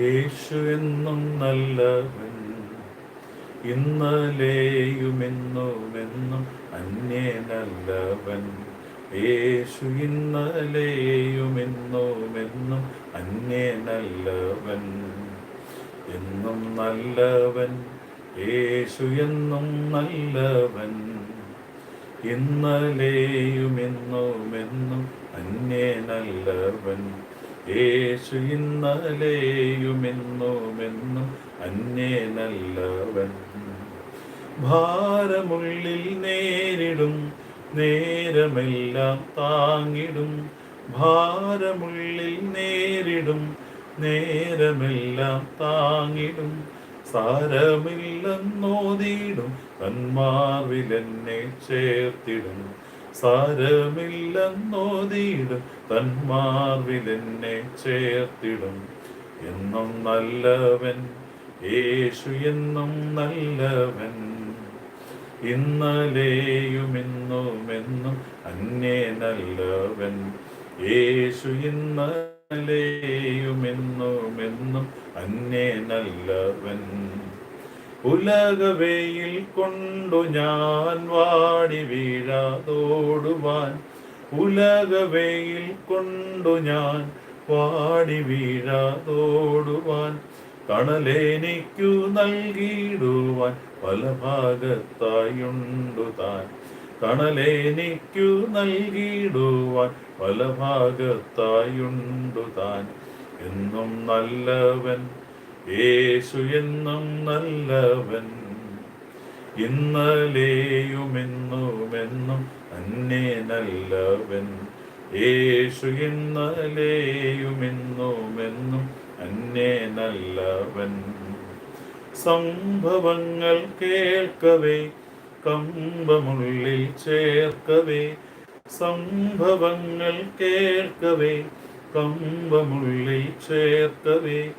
യേശു എന്നും നല്ലവൻ. ഇന്നലെയുമെന്നുമെന്നും അന്യേ നല്ലവൻ. യേശു ഇന്നലെയുമെന്നുമെന്നും അന്യേ നല്ലവൻ. എന്നും നല്ലവൻ. യേശു എന്നും നല്ലവൻ. ഇന്നലെയുമെന്നുമെന്നും അന്യനല്ലവൻ യേശു ഇന്നലെയുമെന്നുമെന്നും അന്യനല്ലവൻ ഭാരമുള്ളിൽ നേരിടും നേരമെല്ലാം താങ്ങിടും. ഭാരമുള്ളിൽ നേരിടും നേരമെല്ലാം താങ്ങിടും. സാരമില്ലെന്നോതിയിടും തന്മാർവിലെന്നെ ചേർത്തിടും. സാരമില്ലെന്നോതിയിടും തന്മാർവിലെന്നെ ചേർത്തിടും. എന്നും നല്ലവൻ യേശു എന്നും നല്ലവൻ. ഇന്നലെയും ഇന്നും എന്നും അന്നേ നല്ലവൻ. യേശു ഇന്നലേయుന്നുമെന്നും അന്നേ നല്ലവൻ. ഉലകവയിൽ കൊണ്ടു ഞാൻ വാടി വീഴാതോടുവാൻ. ഉലകവേയിൽ കൊണ്ടു ഞാൻ വാടി വീഴാതോടുവാൻ. കണലേനിക്കു നൽകിയിടുവാൻ പല ഭാഗത്തായുണ്ടു താൻ. കണലേനിക്കു നൽകിയിടുവാൻ പല ഭാഗത്തായുണ്ടു താൻ. എന്നും നല്ലവൻ യേശു എന്നും നല്ലവൻ. ഇന്നലെയുമെന്നുമെന്നും അന്നേ നല്ലവൻ. യേശു ഇന്നലെയുമെന്നുമെന്നും അന്നേ നല്ലവൻ. സംഭവങ്ങൾ കേൾക്കവേ കമ്പമുള്ളിൽ ചേർക്കവേ. സംഭവങ്ങൾ കേൾക്കവേ കമ്പമുള്ളിൽ ചേർക്കവേ.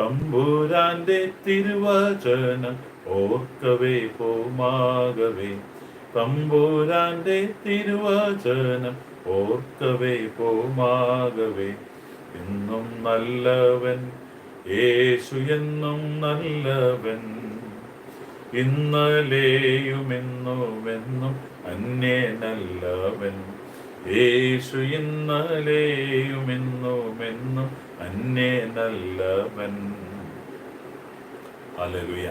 തമ്പൂരാന്റെ തിരുവചനം ഓർക്കവേ പോമാകവേ. തമ്പുരാന്റെ തിരുവചനം ഓർക്കവേ പോമാകവേ. എന്നും നല്ലവൻ യേശു എന്നും നല്ലവൻ. ഇന്നലെയുമെന്നുമെന്നും അന്നേ നല്ലവൻ. യേശു ഇന്നലെയുമെന്നുമെന്നും അന്യേ നല്ലവൻ. ഹല്ലേലൂയ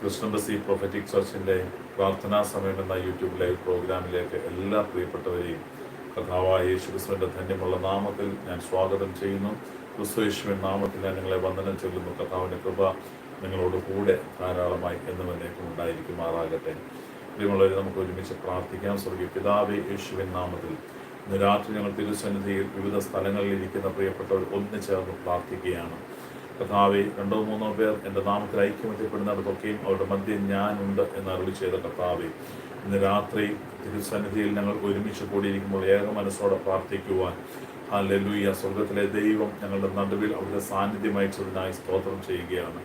കൃഷ്ണബസി പ്രൊഫറ്റിക് ചർച്ചിന്റെ പ്രാർത്ഥനാ സമയം എന്ന യൂട്യൂബ് ലൈവ് പ്രോഗ്രാമിലേക്ക് എല്ലാ പ്രിയപ്പെട്ടവരെയും കഥാവായ യേശുക്രിസ്തുവിന്റെ ധന്യമുള്ള നാമത്തിൽ ഞാൻ സ്വാഗതം ചെയ്യുന്നു. ക്രിസ്തു യേശുവിൻ നാമത്തിൽ ഞാൻ നിങ്ങളെ വന്ദനം ചെല്ലുന്നു. കഥാവിന്റെ കൃപ നിങ്ങളോട് കൂടെ ധാരാളമായി എന്നും എന്നേക്കും ഉണ്ടായിരിക്കുമാറാകട്ടെ. പ്രിയമുള്ളവരെ നമുക്ക് ഒരുമിച്ച് പ്രാർത്ഥിക്കാം. സ്വർഗീയ പിതാവേ യേശുവിൻ നാമത്തിൽ ഇന്ന് രാത്രി ഞങ്ങൾ തിരുസന്നിധിയിൽ വിവിധ സ്ഥലങ്ങളിൽ ഇരിക്കുന്ന പ്രിയപ്പെട്ടവർ ഒന്നു ഒന്നിച്ചേർന്ന് പ്രാർത്ഥിക്കുകയാണ്. കർത്താവെ രണ്ടോ മൂന്നോ പേർ എന്റെ നാമത്തിൽ ഐക്യമത്യപ്പെടുന്നിടത്തൊക്കെയും അവരുടെ മദ്യം ഞാനുണ്ട് എന്ന് അരുളി ചെയ്ത കർത്താവെ ഇന്ന് രാത്രി തിരുസന്നിധിയിൽ ഞങ്ങൾ ഒരുമിച്ച് കൂടിയിരിക്കുമ്പോൾ ഏക മനസ്സോടെ പ്രാർത്ഥിക്കുവാൻ. ആ ലലുയ സ്വർഗത്തിലെ ദൈവം ഞങ്ങളുടെ നടുവിൽ അവരുടെ സാന്നിധ്യം സ്തോത്രം ചെയ്യുകയാണ്.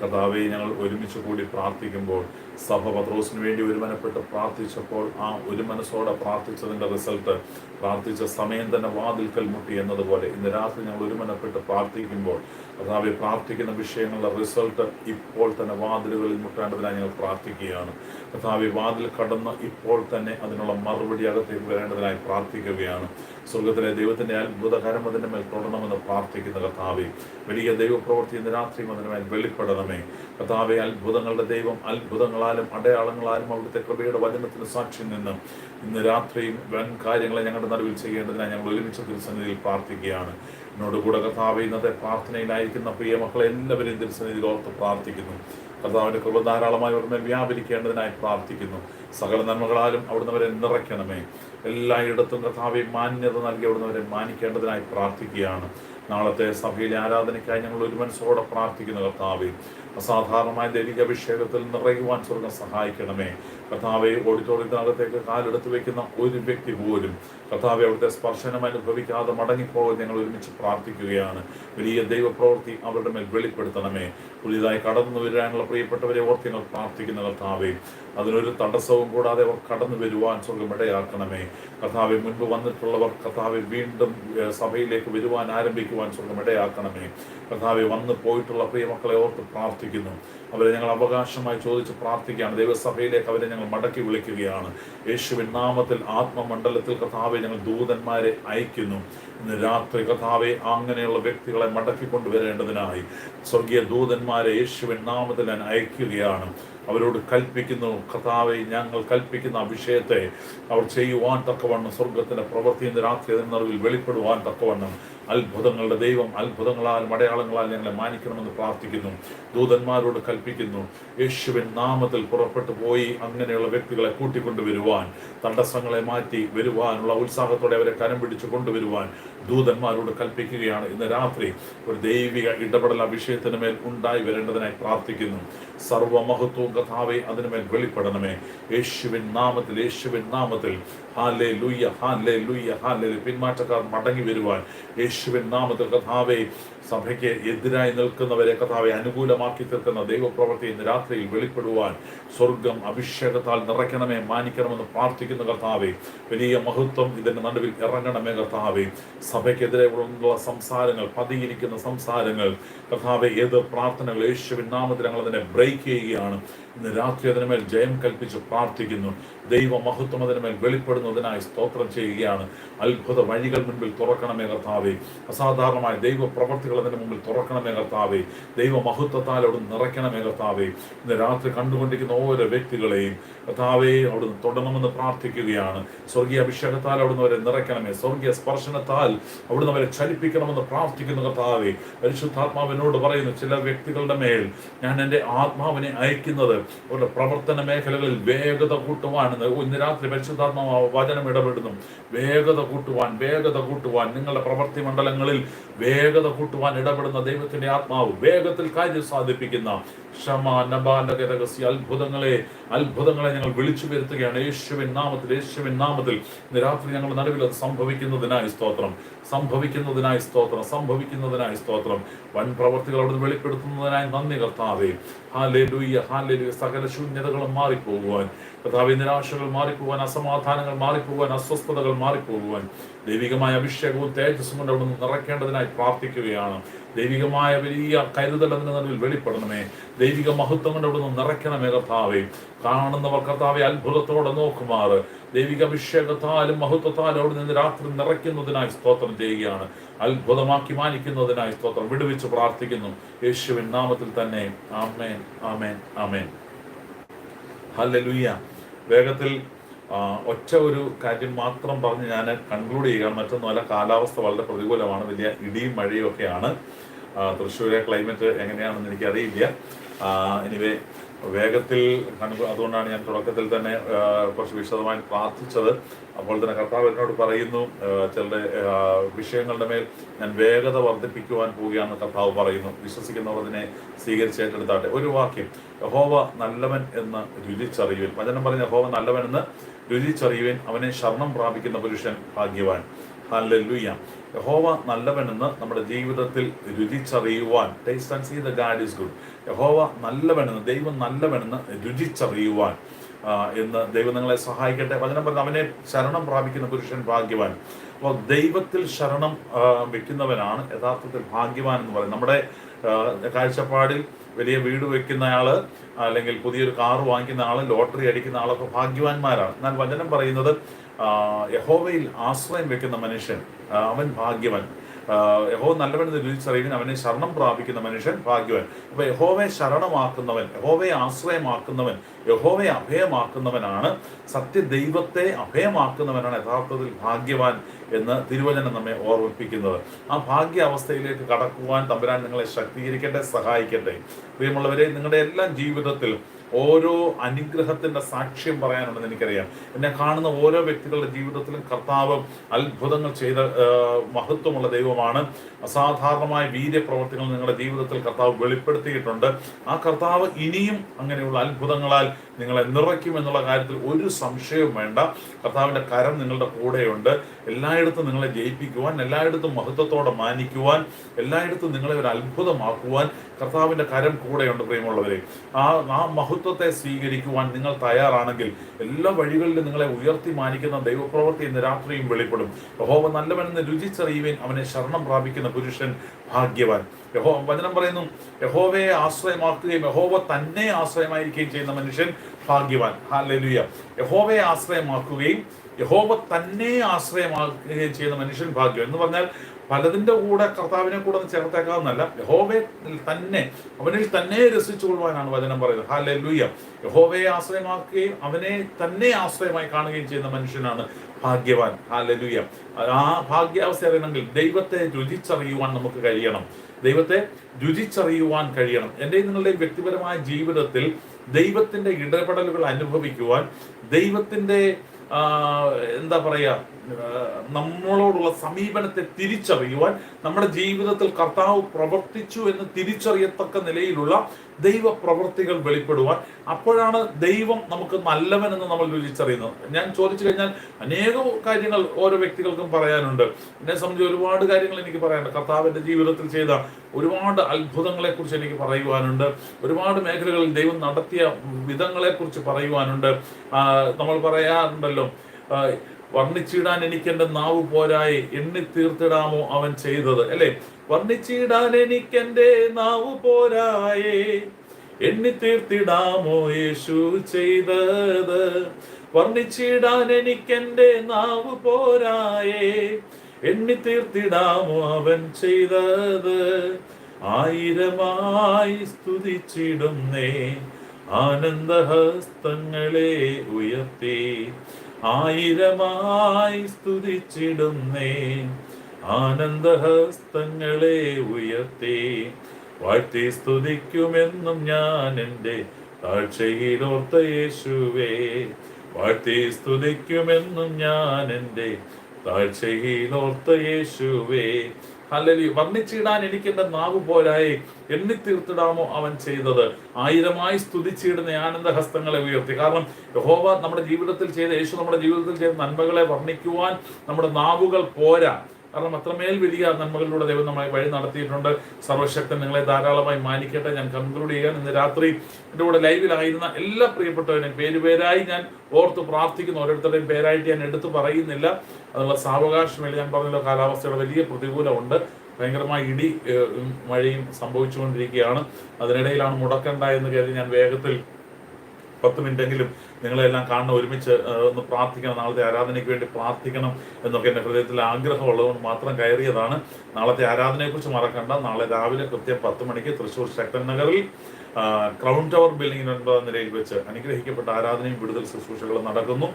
കർത്താവെ ഞങ്ങൾ ഒരുമിച്ച് കൂടി പ്രാർത്ഥിക്കുമ്പോൾ സഭ പത്രോസിന് വേണ്ടി ഒരുമനപ്പെട്ട് പ്രാർത്ഥിച്ചപ്പോൾ ആ ഒരു മനസ്സോടെ പ്രാർത്ഥിച്ചതിന്റെ റിസൾട്ട് പ്രാർത്ഥിച്ച സമയം തന്നെ വാതിൽക്കൽ മുട്ടി എന്നതുപോലെ ഇന്ന് രാത്രി ഞങ്ങൾ ഒരുമനപ്പെട്ട് പ്രാർത്ഥിക്കുമ്പോൾ കർത്താവെ പ്രാർത്ഥിക്കുന്ന വിഷയങ്ങളുടെ റിസൾട്ട് ഇപ്പോൾ തന്നെ വാതിലുകളിൽ മുട്ടേണ്ടതിനായി ഞങ്ങൾ പ്രാർത്ഥിക്കുകയാണ്. കർത്താവെ വാതിൽ കടന്ന് ഇപ്പോൾ തന്നെ അതിനുള്ള മറുപടി അകത്തേക്ക് വരേണ്ടതിനായി പ്രാർത്ഥിക്കുകയാണ്. സ്വർഗത്തിലെ ദൈവത്തിന്റെ അത്ഭുതകരം അതിന്റെ മേൽ തുടരണമെന്ന് പ്രാർത്ഥിക്കുന്ന കർത്താവെ വലിയ ദൈവപ്രവൃത്തി ഇന്ന് രാത്രിയും അതിന്റെ മേൽ വെളിപ്പെടണമേ. കർത്താവെ അത്ഭുതങ്ങളുടെ ദൈവം അത്ഭുതങ്ങളാലും അടയാളങ്ങളാലും അവിടുത്തെ കൃപയുടെ വചനത്തിന് സാക്ഷ്യം നിന്ന് ഇന്ന് രാത്രിയും വൻ കാര്യങ്ങളെ ഞങ്ങളുടെ നടുവിൽ ചെയ്യേണ്ടതിനായി ഞങ്ങൾ ഒരുമിച്ച് തിരുസന്നിധിയിൽ പ്രാർത്ഥിക്കുകയാണ്. എന്നോട് കൂടെ കർത്താവ് ഇന്നത്തെ പ്രാർത്ഥനയിലായിരിക്കുന്ന പ്രിയ മക്കളെ എല്ലാവരെയും തിരുസന്നിധിയിൽ ഓർത്ത് പ്രാർത്ഥിക്കുന്നു. കർത്താവിന്റെ കൃപ ധാരാളമായി അവരുടെ വ്യാപരിക്കേണ്ടതിനായി പ്രാർത്ഥിക്കുന്നു. സകല നന്മകളാലും അവിടുന്ന് അവരെ നിറയ്ക്കണമേ. എല്ലായിടത്തും കർത്താവെ മാന്യത നൽകി അവിടുന്ന് അവരെ മാനിക്കേണ്ടതിനായി പ്രാർത്ഥിക്കുകയാണ്. നാളത്തെ സഭയിലെ ആരാധനയ്ക്കായി ഞങ്ങൾ ഒരു മനസ്സോടെ പ്രാർത്ഥിക്കുന്ന കർത്താവെ. അസാധാരണമായ ദൈവിക അഭിഷേകത്തിൽ നിറയുവാൻ സ്വർഗം സഹായിക്കണമേ. കർത്താവെ ഓഡിറ്റോറിയത്തിനകത്തേക്ക് കാലെടുത്ത് വെക്കുന്ന ഒരു വ്യക്തി പോലും കർത്താവെ അവിടുത്തെ സ്പർശനം അനുഭവിക്കാതെ മടങ്ങിപ്പോകാൻ ഞങ്ങൾ ഒരുമിച്ച് പ്രാർത്ഥിക്കുകയാണ്. വലിയ ദൈവപ്രവൃത്തി അവരുടെ മേൽ വെളിപ്പെടുത്തണമേ. പുതിയതായി കടന്നു വരാനുള്ള പ്രിയപ്പെട്ടവരെ ഓർത്ത് ഞങ്ങൾ പ്രാർത്ഥിക്കുന്ന കർത്താവെ. അതിനൊരു തടസ്സവും കൂടാതെ അവർ കടന്നു വരുവാൻ സ്വർഗം ഇടയാക്കണമേ മുൻപ് വന്നിട്ടുള്ളവർ കർത്താവെ വീണ്ടും സഭയിലേക്ക് വരുവാൻ ആരംഭിക്കുവാൻ സ്വർഗം ഇടയാക്കണമേ വന്ന് പോയിട്ടുള്ള പ്രിയമക്കളെ ഓർത്ത് പ്രാർത്ഥിക്കുന്നു. അവരെ ഞങ്ങൾ അവകാശമായി ചോദിച്ച് പ്രാർത്ഥിക്കുകയാണ്. ദൈവസഭയിലേക്ക് അവരെ ഞങ്ങൾ മടക്കി വിളിക്കുകയാണ്. യേശുവിൻ നാമത്തിൽ ആത്മമണ്ഡലത്തിൽ കഥാവെ ഞങ്ങൾ ദൂതന്മാരെ അയക്കുന്നു. ഇന്ന് രാത്രി കഥാവെ അങ്ങനെയുള്ള വ്യക്തികളെ മടക്കി കൊണ്ടുവരേണ്ടതിനായി സ്വർഗീയ ദൂതന്മാരെ യേശുവിൻ നാമത്തിൽ ഞാൻ അയക്കുകയാണ്. അവരോട് കൽപ്പിക്കുന്നു. കർത്താവെ ഞങ്ങൾ കൽപ്പിക്കുന്ന അഭിഷേകത്തെ അവർ ചെയ്യുവാൻ തക്കവണ്ണം സ്വർഗത്തിന്റെ പ്രവൃത്തി ഇന്ന് രാത്രി എന്നറിവിൽ വെളിപ്പെടുവാൻ തക്കവണ്ണം. അത്ഭുതങ്ങളുടെ ദൈവം അത്ഭുതങ്ങളാൽ അടയാളങ്ങളാലും ഞങ്ങളെ മാനിക്കണമെന്ന് പ്രാർത്ഥിക്കുന്നു. ദൂതന്മാരോട് കൽപ്പിക്കുന്നു. യേശുവിൻ നാമത്തിൽ പുറപ്പെട്ടു പോയി അങ്ങനെയുള്ള വ്യക്തികളെ കൂട്ടിക്കൊണ്ടുവരുവാൻ തടസ്സങ്ങളെ മാറ്റി വരുവാനുള്ള ഉത്സാഹത്തോടെ അവരെ കരം പിടിച്ചു കൊണ്ടുവരുവാൻ ദൂതന്മാരോട് കൽപ്പിക്കുകയാണ്. ഇന്ന് രാത്രി ഒരു ദൈവിക ഇടപെടൽ ആ വിഷയത്തിന് മേൽ ഉണ്ടായി വരേണ്ടതിനായി പ്രാർത്ഥിക്കുന്നു. സർവമഹത്വവും കഥാവെ അതിനുമേൽ വെളിപ്പെടണമേ. യേശുവിൻ നാമത്തിൽ യേശുവിൻ നാമത്തിൽ. പിന്മാറ്റക്കാർ മടങ്ങി വരുവാൻ യേശുവിൻ നാമത്തിൽ കഥാവെ സഭയ്ക്ക് എതിരായി നിൽക്കുന്നവരെ കഥാവെ അനുകൂലമാക്കി തീർക്കുന്ന ദൈവപ്രവൃത്തി ഇന്ന് രാത്രിയിൽ വെളിപ്പെടുവാൻ സ്വർഗം അഭിഷേകത്താൽ നിറയ്ക്കണമേ മാനിക്കണമെന്ന് പ്രാർത്ഥിക്കുന്ന കർത്താവെ വലിയ മഹത്വം ഇതിന്റെ നടുവിൽ ഇറങ്ങണമേ കർത്താവെ. സഭയ്ക്കെതിരെ ഉള്ള സംസാരങ്ങൾ പതിയിരിക്കുന്ന സംസാരങ്ങൾ കർത്താവെ ഏത് പ്രാർത്ഥനകൾ യേശുവിൻ നാമത്തിൽ ഞങ്ങൾ അതിനെ ബ്രേക്ക് ചെയ്യുകയാണ്. ഇന്ന് രാത്രി അതിനുമേൽ ജയം കൽപ്പിച്ച് പ്രാർത്ഥിക്കുന്നു. ദൈവ മഹത്വം അതിനുമേൽ വെളിപ്പെടുന്നതിനായി സ്തോത്രം ചെയ്യുകയാണ്. അത്ഭുത വഴികൾ മുൻപിൽ തുറക്കണമേ കർത്താവേ. അസാധാരണമായ ദൈവ പ്രവർത്തികൾ അതിന് മുമ്പിൽ തുറക്കണമേ കർത്താവേ. ദൈവ മഹത്വത്താൽ അവിടുന്ന് നിറയ്ക്കണമേ കർത്താവേ. ഇന്ന് രാത്രി കണ്ടുകൊണ്ടിരിക്കുന്ന ഓരോ വ്യക്തികളെയും കർത്താവേ അവിടുന്ന് തുടരണമെന്ന് പ്രാർത്ഥിക്കുകയാണ്. സ്വർഗീയ അഭിഷേകത്താൽ അവിടുന്ന് അവരെ നിറയ്ക്കണമേ. സ്വർഗീയ സ്പർശനത്താൽ അവിടുന്ന് അവരെ ചലിപ്പിക്കണമെന്ന് പ്രാർത്ഥിക്കുന്ന കർത്താവെ. പരിശുദ്ധാത്മാവിനോട് പറയുന്നു ചില വ്യക്തികളുടെ മേൽ ഞാൻ എന്റെ ആത്മാവിനെ അയക്കുന്നത് അവരുടെ പ്രവർത്തന മേഖലകളിൽ വേഗത കൂട്ടുവാൻ ഇന്ന് രാത്രി പരിശുദ്ധാത്മാവ് വചനം ഇടപെടുന്നു. വേഗത കൂട്ടുവാൻ വേഗത കൂട്ടുവാൻ നിങ്ങളുടെ പ്രവർത്തി മണ്ഡലങ്ങളിൽ വേഗത കൂട്ടുവാൻ ഇടപെടുന്ന ദൈവത്തിന്റെ ആത്മാവ് വേഗത്തിൽ കാര്യം സാധിപ്പിക്കുന്ന ക്ഷമ നബാലക രഹസ്യ അത്ഭുതങ്ങളെ അത്ഭുതങ്ങളെ ഞങ്ങൾ വിളിച്ചു വരുത്തുകയാണ്. യേശുവിൻ നാമത്തിൽ യേശുവിൻ നാമത്തിൽ ഇന്ന് രാത്രി ഞങ്ങളുടെ നടുവിൽ അത് സംഭവിക്കുന്നതിനായി സ്തോത്രം. സംഭവിക്കുന്നതിനായി സ്തോത്രം സംഭവിക്കുന്നതിനായി സ്തോത്രം. വൻ പ്രവർത്തികൾ അവിടുന്ന് വെളിപ്പെടുത്തുന്നതിനായി നന്ദി കർത്താവേ. ഹാലേ ലൂയ്യ ഹാലേ സകല ശൂന്യതകളും മാറിപ്പോകുവാൻ. കഥാവി നിരാശകൾ മാറിപ്പോകാൻ അസമാധാനങ്ങൾ മാറിപ്പോകാൻ അസ്വസ്ഥതകൾ മാറിപ്പോകുവാൻ. ദൈവികമായ അഭിഷേകവും തേജസ്സും കൊണ്ട് അവിടെ നിന്ന് നിറയ്ക്കേണ്ടതിനായി പ്രാർത്ഥിക്കുകയാണ്. ദൈവികമായ വലിയ കരുതൽ അതിന് നടുവിൽ വെളിപ്പെടണമേ. ദൈവിക മഹത്വം കൊണ്ട് നിന്ന് നിറയ്ക്കണമേ കർത്താവെ. കാണുന്നവർ കർത്താവെ അത്ഭുതത്തോടെ നോക്കുമാർ. ദൈവിക അഭിഷേകത്താലും മഹത്വത്താലും അവിടെ നിന്ന് രാത്രി നിറയ്ക്കുന്നതിനായി സ്തോത്രം ചെയ്യുകയാണ്. അത്ഭുതമാക്കി മാനിക്കുന്നതിനായി സ്തോത്രം. വിടുവിച്ച് പ്രാർത്ഥിക്കുന്നു. യേശുവിൻ നാമത്തിൽ തന്നെ. ആമേൻ ആമേൻ ആമേൻ. ഹല്ലേലൂയ. വേഗത്തിൽ ഒറ്റ ഒരു കാര്യം മാത്രം പറഞ്ഞ് ഞാൻ കൺക്ലൂഡ് ചെയ്യുക മറ്റൊന്നുമല്ല കാലാവസ്ഥ വളരെ പ്രതികൂലമാണ്. വലിയ ഇടിയും മഴയും ഒക്കെയാണ്. തൃശ്ശൂരെ ക്ലൈമറ്റ് എങ്ങനെയാണെന്ന് എനിക്കറിയില്ല. എനിവേ വേഗത്തിൽ അതുകൊണ്ടാണ് ഞാൻ തുടക്കത്തിൽ തന്നെ കുറച്ച് വിശദമായി പ്രാർത്ഥിച്ചത്. അപ്പോൾ തന്നെ കർത്താവ് എന്നോട് പറയുന്നു ചിലരുടെ വിഷയങ്ങളുടെ മേൽ ഞാൻ വേഗത വർദ്ധിപ്പിക്കുവാൻ പോവുകയാണെന്ന് കർത്താവ് പറയുന്നു. വിശ്വസിക്കുന്നവർ അതിനെ സ്വീകരിച്ചേറ്റെടുത്താട്ടെ ഒരു വാക്യം യഹോവ നല്ലവൻ എന്ന് രുചിച്ചറിയുവൻ. വചനം പറഞ്ഞ യഹോവ നല്ലവൻ എന്ന് രുചിച്ചറിയുവൻ. അവനെ ശരണം പ്രാപിക്കുന്ന പുരുഷൻ ഭാഗ്യവാൻ. ഹല്ലേലൂയ യഹോവ നല്ലവനെന്ന് നമ്മുടെ ജീവിതത്തിൽ രുചിച്ചറിയുവാൻ. Taste and see the god is good യഹോവ നല്ലവനെന്ന് ദൈവം നല്ലവനെന്ന് രുചിച്ചറിയുവാൻ എന്ന് ദൈവം നിങ്ങളെ സഹായിക്കട്ടെ. വചനം പറഞ്ഞ അവനെ ശരണം പ്രാപിക്കുന്ന പുരുഷൻ ഭാഗ്യവാൻ. അപ്പോൾ ദൈവത്തിൽ ശരണം വെക്കുന്നവനാണ് യഥാർത്ഥത്തിൽ ഭാഗ്യവാൻ എന്ന് പറയുന്നത്. നമ്മുടെ കാഴ്ചപ്പാടിൽ വലിയ വീട് വെക്കുന്ന ആൾ അല്ലെങ്കിൽ പുതിയൊരു കാർ വാങ്ങിക്കുന്ന ആൾ ലോട്ടറി അടിക്കുന്ന ആളൊക്കെ ഭാഗ്യവാന്മാരാണ്. എന്നാൽ വചനം പറയുന്നത് യഹോവയിൽ ആശ്രയം വെക്കുന്ന മനുഷ്യൻ അവൻ ഭാഗ്യവൻ. യഹോ യഹോവ തിരിച്ചറിയുന്ന അവനെ ശരണം പ്രാപിക്കുന്ന മനുഷ്യൻ ഭാഗ്യവൻ. അപ്പൊ യഹോവയെ ശരണമാക്കുന്നവൻ യഹോവയെ ആശ്രയമാക്കുന്നവൻ യഹോവയെ അഭയമാക്കുന്നവനാണ്. സത്യദൈവത്തെ അഭയമാക്കുന്നവനാണ് യഥാർത്ഥത്തിൽ ഭാഗ്യവാൻ എന്ന് തിരുവചനം നമ്മെ ഓർമ്മിപ്പിക്കുന്നത്. ആ ഭാഗ്യ അവസ്ഥയിലേക്ക് കടക്കുവാൻ തമ്പുരാൻ നിങ്ങളെ ശക്തീകരിക്കട്ടെ സഹായിക്കട്ടെ. പ്രിയമുള്ളവരെ നിങ്ങളുടെ എല്ലാ ജീവിതത്തിൽ ഓരോ അനുഗ്രഹത്തിന്റെ സാക്ഷ്യം പറയാനുണ്ടെന്ന് എനിക്കറിയാം. എന്നെ കാണുന്ന ഓരോ വ്യക്തികളുടെ ജീവിതത്തിലും കർത്താവ് അത്ഭുതങ്ങൾ ചെയ്ത മഹത്വമുള്ള ദൈവമാണ്. അസാധാരണമായ വീര്യപ്രവർത്തികൾ നിങ്ങളുടെ ജീവിതത്തിൽ കർത്താവ് വെളിപ്പെടുത്തിയിട്ടുണ്ട്. ആ കർത്താവ് ഇനിയും അങ്ങനെയുള്ള അത്ഭുതങ്ങളാൽ നിങ്ങളെ നിറയ്ക്കും എന്നുള്ള കാര്യത്തിൽ ഒരു സംശയവും വേണ്ട. കർത്താവിന്റെ കരം നിങ്ങളുടെ കൂടെയുണ്ട്. എല്ലായിടത്തും നിങ്ങളെ ജയിപ്പിക്കുവാൻ എല്ലായിടത്തും മഹത്വത്തോടെ മാനിക്കുവാൻ എല്ലായിടത്തും നിങ്ങളെ ഒരു അത്ഭുതമാക്കുവാൻ കർത്താവിന്റെ കരം കൂടെയുണ്ട് പ്രിയമുള്ളവരെ. ആ ആ മഹത്വത്തെ സ്വീകരിക്കുവാൻ നിങ്ങൾ തയ്യാറാണെങ്കിൽ എല്ലാ വഴികളിലും നിങ്ങളെ ഉയർത്തി മാനിക്കുന്ന ദൈവപ്രവൃത്തി ഇന്ന് രാത്രിയും വെളിപ്പെടും. യഹോവ നല്ലവനെന്ന് രുചിച്ചറിയുവേൻ അവനെ ശരണം പ്രാപിക്കുന്ന പുരുഷൻ ഭാഗ്യവാൻ. യഹോ വചനം പറയുന്നു യഹോവയെ ആശ്രയമാക്കുകയും യഹോവ തന്നെ ആശ്രയമായിരിക്കുകയും ചെയ്യുന്ന മനുഷ്യൻ ഭാഗ്യവാൻ. ഹാലലുയ യഹോവയെ ആശ്രയമാക്കുകയും യഹോവ തന്നെ ആശ്രയമാക്കുകയും ചെയ്യുന്ന മനുഷ്യൻ ഭാഗ്യം എന്ന് പറഞ്ഞാൽ പലതിന്റെ കൂടെ കർത്താവിനെ കൂടെ ചേർത്തേക്കാവുന്നല്ല യഹോവയെ തന്നെ അവനിൽ തന്നെ രസിച്ചുകൊള്ളുവാനാണ് വചനം പറയുന്നത്. ഹാലെ ലൂയ യഹോവയെ ആശ്രയമാക്കുകയും അവനെ തന്നെ ആശ്രയമായി കാണുകയും ചെയ്യുന്ന മനുഷ്യനാണ് ഭാഗ്യവാൻ. ഹാലെ ലൂയ ആ ഭാഗ്യാവസ്ഥ അറിയണമെങ്കിൽ ദൈവത്തെ രുചിച്ചറിയുവാൻ നമുക്ക് കഴിയണം. ദൈവത്തെ രുചിച്ചറിയുവാൻ കഴിയണം. എന്റെ നിങ്ങളുടെ വ്യക്തിപരമായ ജീവിതത്തിൽ ദൈവത്തിന്റെ ഇടപെടലുകൾ അനുഭവിക്കുവാൻ ദൈവത്തിന്റെ എന്താ പറയാ ആ, നമ്മളോടുള്ള സമീപനത്തെ തിരിച്ചറിയുവാൻ നമ്മുടെ ജീവിതത്തിൽ കർത്താവ് പ്രവർത്തിച്ചു എന്ന് തിരിച്ചറിയത്തക്ക നിലയിലുള്ള ദൈവ പ്രവൃത്തികൾ വെളിപ്പെടുവാൻ അപ്പോഴാണ് ദൈവം നമുക്ക് നല്ലവൻ എന്ന് നമ്മൾ രുചിച്ചറിയുന്നത്. ഞാൻ ചോദിച്ചു കഴിഞ്ഞാൽ അനേകം കാര്യങ്ങൾ ഓരോ വ്യക്തികൾക്കും പറയാനുണ്ട്. എന്നെ സംബന്ധിച്ച് ഒരുപാട് കാര്യങ്ങൾ എനിക്ക് പറയാനുണ്ട്. കർത്താവിന്റെ ജീവിതത്തിൽ ചെയ്ത ഒരുപാട് അത്ഭുതങ്ങളെ കുറിച്ച് എനിക്ക് പറയുവാനുണ്ട്. ഒരുപാട് മേഖലകളിൽ ദൈവം നടത്തിയ വിധങ്ങളെ കുറിച്ച് പറയുവാനുണ്ട് നമ്മൾ പറയാറുണ്ടല്ലോ വർണിച്ചിടാൻ എനിക്ക് എന്റെ നാവ് പോരായി. എണ്ണി തീർത്തിടാമോ അവൻ ചെയ്തത്. അല്ലെ? വർണിച്ചിടാൻ എനിക്ക് എന്റെ നാവ് പോരായേ. എണ്ണി തീർത്തിടാമോ യേശു ചെയ്തത്. വർണിച്ചിടാൻ എനിക്ക് എന്റെ നാവ് പോരായേ. എണ്ണി തീർത്തിടാമോ അവൻ ചെയ്തത്. ആയിരമായി സ്തുതിച്ചിടുന്നേ. ആനന്ദഹസ്തങ്ങളെ ഉയർത്തി. ആയിരമായി സ്തുതിച്ചിടുന്നേ. ആനന്ദഹസ്തങ്ങളെ ഉയർത്തി. വാഴ്ത്തി സ്തുതിക്കുമെന്നും ഞാൻ എന്റെ താഴ്ചയിലോർത്ത യേശുവേ. വാഴ്ത്തി സ്തുതിക്കുമെന്നും ഞാൻ എന്റെ താഴ്ചയിലോർത്ത യേശുവേ. അല്ലെങ്കിൽ വർണിച്ചിടാൻ എനിക്ക് എന്റെ നാവ് പോരായി എണ്ണി തീർത്തിടാമോ അവൻ ചെയ്തത്? ആയിരമായി സ്തുതിച്ചിടുന്ന ആനന്ദ ഹസ്തങ്ങളെ ഉയർത്തി. കാരണം യഹോവ നമ്മുടെ ജീവിതത്തിൽ ചെയ്ത യേശു നമ്മുടെ ജീവിതത്തിൽ ചെയ്ത നന്മകളെ വർണിക്കുവാൻ നമ്മുടെ നാവുകൾ പോരാ. കാരണം അത്രമേൽ വലിയ നന്മകളിലൂടെ ദൈവം നമ്മളെ വഴി നടത്തിയിട്ടുണ്ട്. സർവശക്തൻ നിങ്ങളെ ധാരാളമായി മാനിക്കട്ടെ. ഞാൻ കൺക്ലൂഡ് ചെയ്യാൻ ഇന്ന് രാത്രി എന്റെ കൂടെ ലൈവിലായിരുന്ന എല്ലാ പ്രിയപ്പെട്ടവരും പേരുപേരായി ഞാൻ ഓർത്ത് പ്രാർത്ഥിക്കുന്നു. ഓരോരുത്തരുടെയും പേരായിട്ട് ഞാൻ എടുത്തു പറയുന്നില്ല. അതുള്ള സാവകാശമേൽ ഞാൻ പറഞ്ഞല്ലോ കാലാവസ്ഥയുടെ വലിയ പ്രതികൂലമുണ്ട്. ഭയങ്കരമായ ഇടി മഴയും സംഭവിച്ചുകൊണ്ടിരിക്കുകയാണ്. അതിനിടയിലാണ് മുടക്കണ്ട എന്ന് കരുതി ഞാൻ വേഗത്തിൽ പത്ത് മിനിറ്റെങ്കിലും നിങ്ങളെല്ലാം കാണണം ഒരുമിച്ച് ഒന്ന് പ്രാർത്ഥിക്കണം നാളത്തെ ആരാധനയ്ക്ക് വേണ്ടി പ്രാർത്ഥിക്കണം എന്നൊക്കെ എന്റെ ഹൃദയത്തിൽ ആഗ്രഹമുള്ളതുകൊണ്ട് മാത്രം കയറിയതാണ്. നാളത്തെ ആരാധനയെക്കുറിച്ച് മറക്കണ്ട. നാളെ രാവിലെ കൃത്യം പത്ത് മണിക്ക് തൃശ്ശൂർ ശക്തൻ നഗറിൽ ക്രൗൺ ടവർ ബിൽഡിംഗിന് ഒൻപതാം നിലയിൽ വെച്ച് അനുഗ്രഹിക്കപ്പെട്ട ആരാധനയും വിടുതൽ ശുശ്രൂഷകളും നടക്കുന്നു.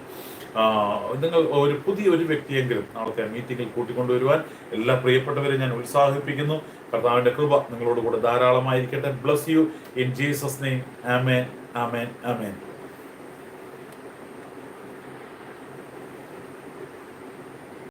നിങ്ങൾ ഒരു പുതിയ ഒരു വ്യക്തിയെങ്കിലും നാളത്തെ മീറ്റിംഗിൽ കൂട്ടിക്കൊണ്ടുവരുവാൻ എല്ലാ പ്രിയപ്പെട്ടവരെയും ഞാൻ ഉത്സാഹിപ്പിക്കുന്നു. കർത്താവിന്റെ കൃപ നിങ്ങളോട് കൂടെ ധാരാളമായിരിക്കട്ടെ. Bless you in Jesus name amen amen amen